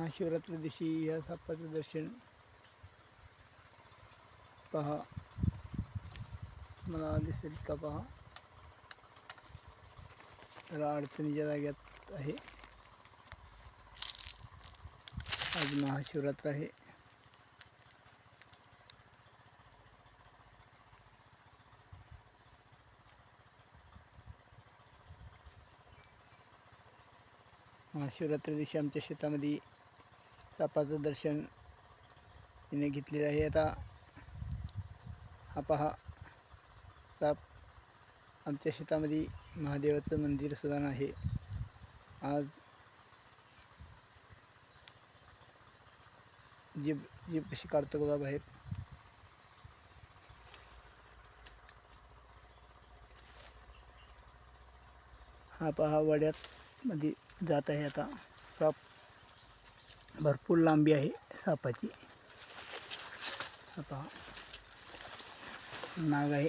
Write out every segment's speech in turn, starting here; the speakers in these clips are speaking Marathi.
महाशिवरात्री दिवशी या सापाचं दर्शन पहा. मला दिसेल का पहा? जरा अडचणीच्या जाग्यात आहे. आज महाशिवरात्र आहे. महाशिवरात्री दिवशी आमच्या शेतामध्ये सापाचं दर्शन तिने घेतलेलं आहे. आता हा पहा साप आमच्या शेतामध्ये महादेवाचं मंदिर सुद्धा आहे आज जीभ जीभ कशी काढतो बघा बाहेर. हा पहा वड्यात मध्ये जात आहे आता साप. भरपूर लांबी आहे सापाची. आता नाग आहे.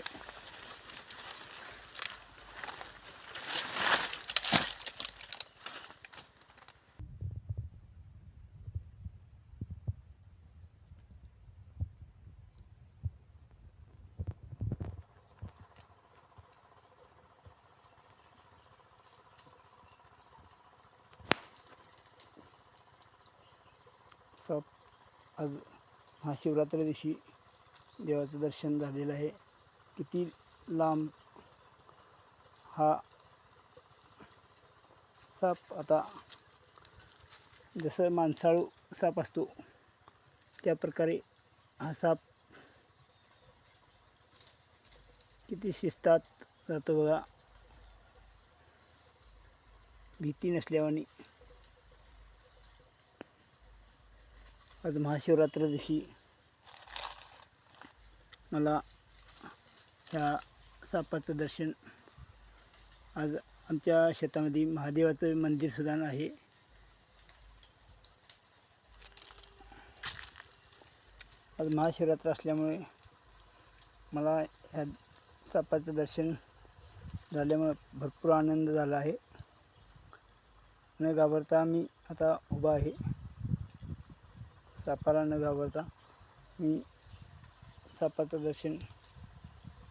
साप आज महाशिवरात्री दिवशी देवाचं दर्शन झालेलं आहे. किती लांब हा साप आता जसं माणसाळू साप असतो त्या प्रकारे हा साप किती शिस्तात जातो बघा. भीती नसल्यावानी आज महाशिवरात्र दिवशी मला ह्या सापाचं दर्शन आज आमच्या शेतामध्ये महादेवाचं मंदिरसुद्धा आहे. आज महाशिवरात्र असल्यामुळे मला ह्या सापाचं दर्शन झाल्यामुळे भरपूर आनंद झाला आहे. न घाबरता मी आता उभा आहे. सापाला न घाबरता मी सापाचं दर्शन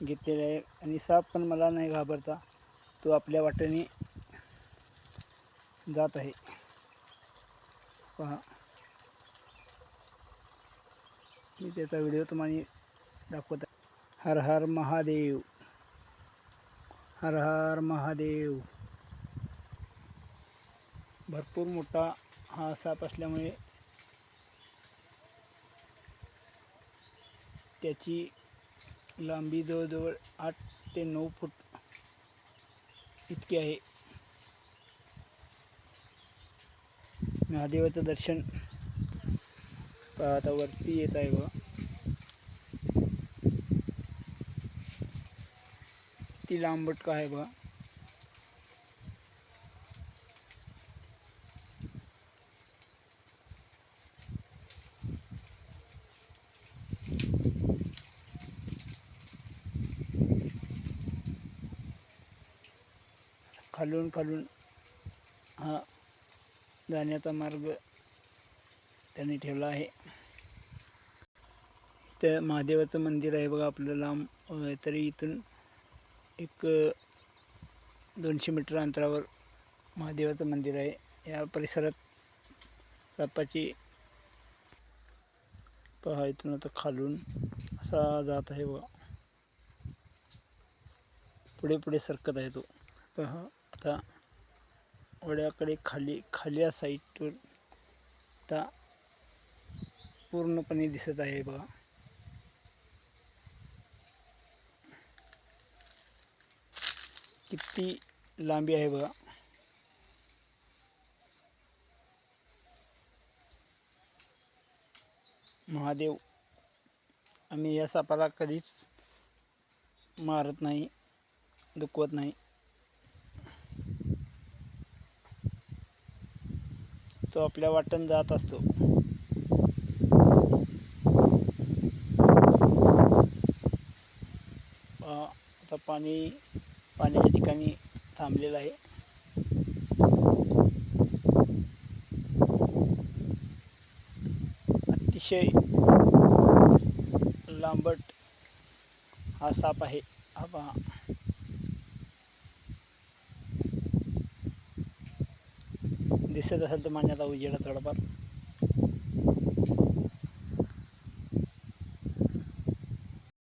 घेतलेलं आहे. आणि साप पण मला नाही घाबरता तो आपल्या वाटेने जात आहे. पहा. मी त्याचा व्हिडिओ तुम्हाला दाखवत आहे. हर हर महादेव हर हर महादेव. भरपूर मोठा हा साप असल्यामुळे त्याची लांबी जवळजवळ आठ ते नऊ फूट इतकी आहे. महादेवाचं दर्शन आता वरती येत आहे बघा. ती लांबट का आहे बघा. खालून खालून हा जाण्याचा मार्ग त्यांनी ठेवला आहे. इथं महादेवाचं मंदिर आहे बघा आपलं लांब. तरी इथून एक दोनशे मीटर अंतरावर महादेवाचं मंदिर आहे. या परिसरात सापाची पहा इथून आता खालून असा जात आहे बघा. पुढे पुढे सरकत आहे तो. पहा आता वड्याकडे खाली खाली साईडवर आता पूर्णपणे दिसत आहे बघा. किती लांबी आहे बघा. महादेव आम्ही या सापाला कधीच मारत नाही दुखवत नाही. तो आपल्या वाटण जात असतो. आता पाणी पाण्याच्या ठिकाणी थांबलेलं आहे. अतिशय लांबट हा साप आहे. हा पहा. दिसत असेल तर माझ्या आता उजेडा थोडाफार